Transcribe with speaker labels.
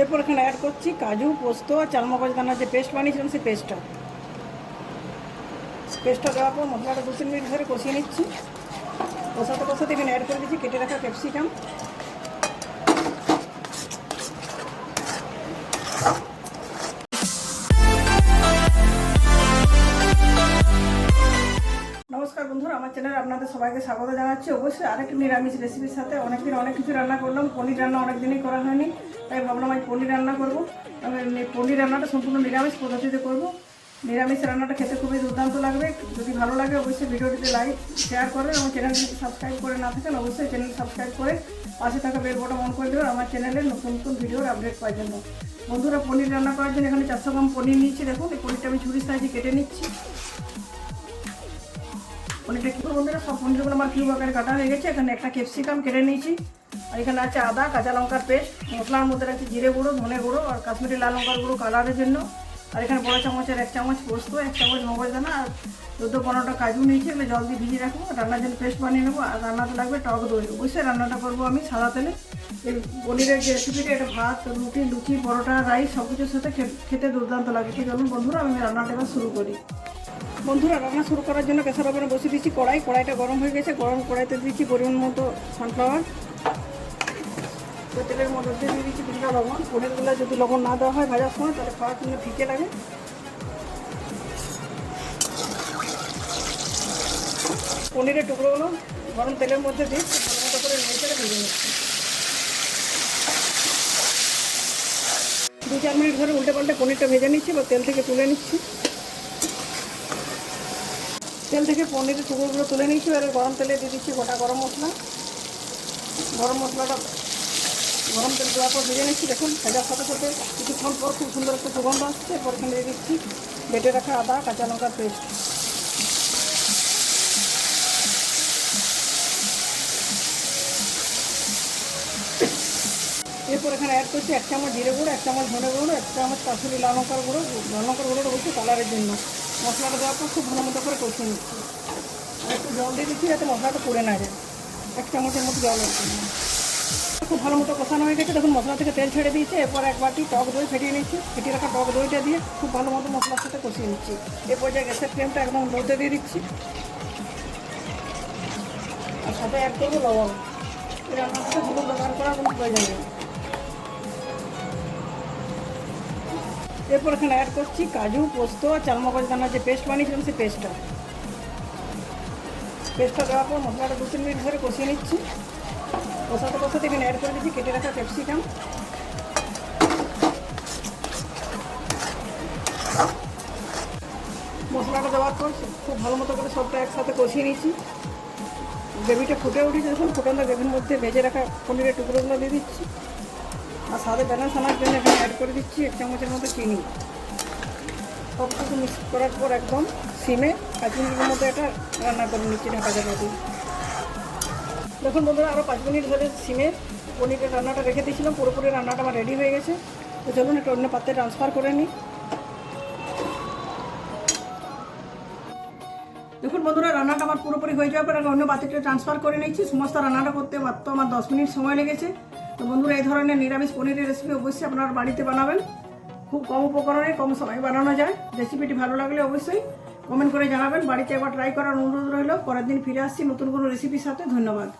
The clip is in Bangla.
Speaker 1: এরপর এখানে অ্যাড করছি কাজু, পোস্ত আর চালমগজ দানার যে পেস্ট বানিয়েছিলাম সেই পেস্টটা পেস্টটা দেওয়ার পর মশলাটা দু তিন মিনিট ধরে কষিয়ে নিচ্ছি। কষাতে কষাতে এখানে অ্যাড করে দিচ্ছি কেটে রাখা ক্যাপসিকাম নমস্কার বন্ধুরা, আমার চ্যানেলে আপনাদের সবাইকে স্বাগত জানাচ্ছি। অবশ্যই আরেকটি নিরামিষ রেসিপির সাথে অনেকদিন অনেক কিছু রান্না করলাম। পনির রান্না অনেক দিনই করা হয়নি। ভাবলাম আজ পনির রান্না করব। আমি পনির রান্নাটা সম্পূর্ণ নিরামিষ পদ্ধতিতে করব। নিরামিষ রান্নাটা খেতে খুবই দুর্দান্ত লাগবে। যদি ভালো লাগে অবশ্যই ভিডিওটিতে লাইক শেয়ার করবেন এবং চ্যানেলটি সাবস্ক্রাইব করে না থাকেন, অবশ্যই চ্যানেল সাবস্ক্রাইব করে পাশে থাকা বেল বটন অন করে দেবেন আমার চ্যানেলে নতুন নতুন ভিডিওর আপডেট পাওয়ার জন্য। বন্ধুরা, পনির রান্না করার জন্য এখানে চারশো গ্রাম পনির নিয়েছি। দেখুন, এই পনিরটা আমি ছুরির সাইজে কেটে নিচ্ছি। পনিরটা কি বন্ধুরা, সব পনিরগুলো আমার কিউব আকারে কাটা হয়ে গেছে। এখানে একটা ক্যাপসিকাম কেটে নিয়েছি। আর এখানে আছে আদা, কাঁচা লঙ্কার পেস্ট, মশলার মধ্যে আছে জিরে গুঁড়ো, ধনে গুঁড়ো আর কাশ্মীরি লাল লঙ্কার গুঁড়ো কালারের জন্য। আর এখানে বড় চামচের এক চামচ পোস্ত, এক চামচ মগজ দানা আর চোদ্দ পনেরোটা কাজু নিয়েছি, আমি জল দিয়ে ভিজিয়ে রাখব। রান্নার জন্য পেস্ট বানিয়ে নেব। আর রান্নাতে লাগবে টক দই। অবশ্যই রান্নাটা করব আমি সাদা তেলে। এই পনিরের যে রেসিপিটা এটা ভাত, রুটি, লুচি, পরোটা, রাইস সব কিছুর সাথে খেতে দুর্দান্ত লাগে। সেই জন্য বন্ধুরা, আমি রান্নাটা এবার শুরু করি। বন্ধুরা, রান্না শুরু করার জন্য প্রেসার ওভেনে বসিয়ে দিচ্ছি কড়াই। কড়াইটা গরম হয়ে গেছে। গরম কড়াইতে দিচ্ছি পরিমাণ মতো সানফ্লাওয়ার তো তেলের মধ্যে দিয়ে দিচ্ছি কিছুটা লবণ। পনিরগুলো যদি লবণ না দেওয়া হয় ভাজার সময়, তাহলে খাওয়ার জন্য ফিকে লাগে। পনিরের টুকরোগুলো গরম তেলের মধ্যে দিয়ে ভালো মতো করে নেড়ে ভেজে নিচ্ছি। দু চার মিনিট ধরে উল্টে পাল্টে পনিরটা ভেজে নিচ্ছি বা তেল থেকে তুলে নিচ্ছি। তেল থেকে পনিরের টুকরোগুলো তুলে নিচ্ছি এবার গরম তেলে দিয়ে দিচ্ছি গোটা গরম মশলা। গরম মশলাটা গরম তেল দেওয়ার পর ভেজে নিচ্ছি, দেখুন ভাজার সাথে সাথে কিছুক্ষণ পর খুব সুন্দর একটা সুগন্ধ আসছে। এরপর এখানে দিচ্ছি বেটে রাখা আদা, কাঁচা লঙ্কার পেস্ট। এরপর এখানে অ্যাড করছি এক চামচ জিরে গুঁড়ো, এক চামচ ধনে গুঁড়ো, এক চামচ কাশুরি লাল লঙ্কার গুঁড়ো, লাল লঙ্কার গুঁড়োটা বলছি কালারের জন্য। মশলাটা দেওয়ার পর খুব ভালো মতো করে কষিয়ে নিচ্ছি। একটু জল দিয়ে দিচ্ছি যাতে মশলাটা পুড়ে না যায়। এক চামচের মতো জল আছে খুব ভালো মতো কষানো হয়ে গেছে। দেখুন, মশলা থেকে তেল ছেড়ে দিয়েছে। এরপর এক বাটি টক দই ফেটিয়ে নিচ্ছি। ফেটিয়ে রাখা টক দইটা দিয়ে খুব ভালো মতো মশলার সাথে কষিয়ে নিচ্ছি। এ পর্যায়ে গ্যাসের ফ্লেমটা একদম লোতে দিয়ে দিচ্ছি। আর সাথে অ্যাড করব লবণ। এই রান্নাটা হলুদ ব্যবহার করার কোনো প্রয়োজন নেই। এরপর এখানে অ্যাড করছি কাজু, পোস্ত, আর চালমগজ দানার যে পেস্ট বানিয়েছিলাম সেই পেস্টটা পেস্টটা দেওয়ার পর মশলাটা দু তিন মিনিট ধরে কষিয়ে নিচ্ছি। কষাতে কষাতে এখানে অ্যাড করে দিচ্ছি কেটে রাখা ক্যাপসিকাম মশলাটা দেওয়ার পর খুব ভালো মতো করে সবটা একসাথে কষিয়ে নিচ্ছি গ্রেভিটা ফুটে উঠেছে যখন ফুটানো গ্রেভির মধ্যে ভেজে রাখা পনিরের টুকরোগুলো দিয়ে দিচ্ছি। আর সাদে ব্যালেন্স আনার জন্য এখানে অ্যাড করে দিচ্ছি এক চামচের মতো চিনি। সব কিছু মিক্স করার পর একদম সিমে পাঁচ মিনিটের মতো এটা রান্না করে নিচ্ছি ঢাকা জায়গা দিয়ে। দেখুন বন্ধুরা আরও পাঁচ মিনিট ধরে সিমে পনিরের রান্নাটা রেখে দিয়েছিলাম, পুরোপুরি রান্নাটা আমার রেডি হয়ে গেছে। তো চলুন একটা অন্য পাত্রে ট্রান্সফার করে নিই। দেখুন বন্ধুরা, রান্নাটা আমার পুরোপুরি হয়ে যাওয়ার পর আমি অন্য পাত্রে ট্রান্সফার করে নিচ্ছি সমস্ত রান্নাটা করতে মাত্র আমার দশ মিনিট সময় লেগেছে। তো বন্ধুরা, এই ধরনের নিরামিষ পনিরের রেসিপি অবশ্যই আপনারা বাড়িতে বানাবেন। খুব কম উপকরণে কম সময় বানানো যায়। রেসিপিটি ভালো লাগলে অবশ্যই কমেন্ট করে জানাবেন। বাড়িতে একবার ট্রাই করার অনুরোধ রইল। পরের দিন ফিরে আসছি নতুন কোনো রেসিপির সাথে। ধন্যবাদ।